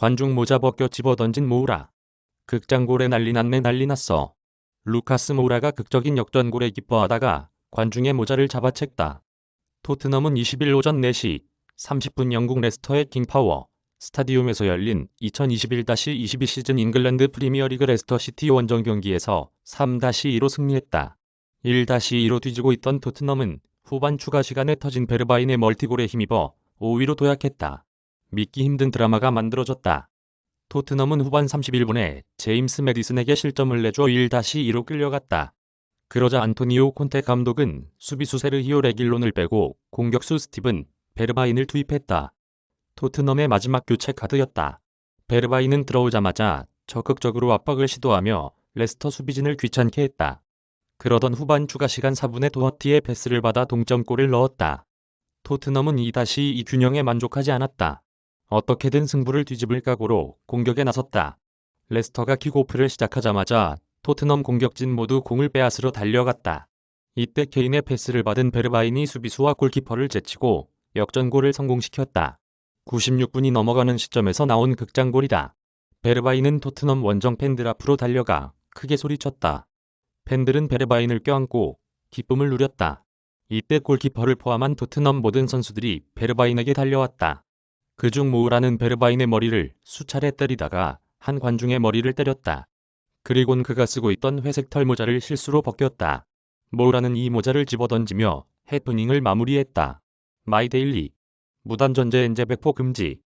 관중 모자 벗겨 집어던진 모우라. 극장골에 난리 났네 난리 났어. 루카스 모우라가 극적인 역전골에 기뻐하다가 관중의 모자를 잡아챘다. 토트넘은 20일 오전 4시 30분 영국 레스터의 킹파워 스타디움에서 열린 2021-22 시즌 잉글랜드 프리미어리그 레스터 시티 원정 경기에서 3-2로 승리했다. 1-2로 뒤지고 있던 토트넘은 후반 추가 시간에 터진 베르바인의 멀티골에 힘입어 5위로 도약했다. 믿기 힘든 드라마가 만들어졌다. 토트넘은 후반 31분에 제임스 메디슨에게 실점을 내줘 1-2로 끌려갔다. 그러자 안토니오 콘테 감독은 수비수 세르히오 레길론을 빼고 공격수 스티븐 베르바인을 투입했다. 토트넘의 마지막 교체 카드였다. 베르바인은 들어오자마자 적극적으로 압박을 시도하며 레스터 수비진을 귀찮게 했다. 그러던 후반 추가 시간 4분에 도어티의 패스를 받아 동점골을 넣었다. 토트넘은 2-2 균형에 만족하지 않았다. 어떻게든 승부를 뒤집을 각오로 공격에 나섰다. 레스터가 킥오프를 시작하자마자 토트넘 공격진 모두 공을 빼앗으러 달려갔다. 이때 케인의 패스를 받은 베르바인이 수비수와 골키퍼를 제치고 역전골을 성공시켰다. 96분이 넘어가는 시점에서 나온 극장골이다. 베르바인은 토트넘 원정 팬들 앞으로 달려가 크게 소리쳤다. 팬들은 베르바인을 껴안고 기쁨을 누렸다. 이때 골키퍼를 포함한 토트넘 모든 선수들이 베르바인에게 달려왔다. 그중 모우라는 베르바인의 머리를 수차례 때리다가 한 관중의 머리를 때렸다. 그리곤 그가 쓰고 있던 회색 털 모자를 실수로 벗겼다. 모우라는 이 모자를 집어던지며 해프닝을 마무리했다. 마이데일리 무단전제 엔제 백포 금지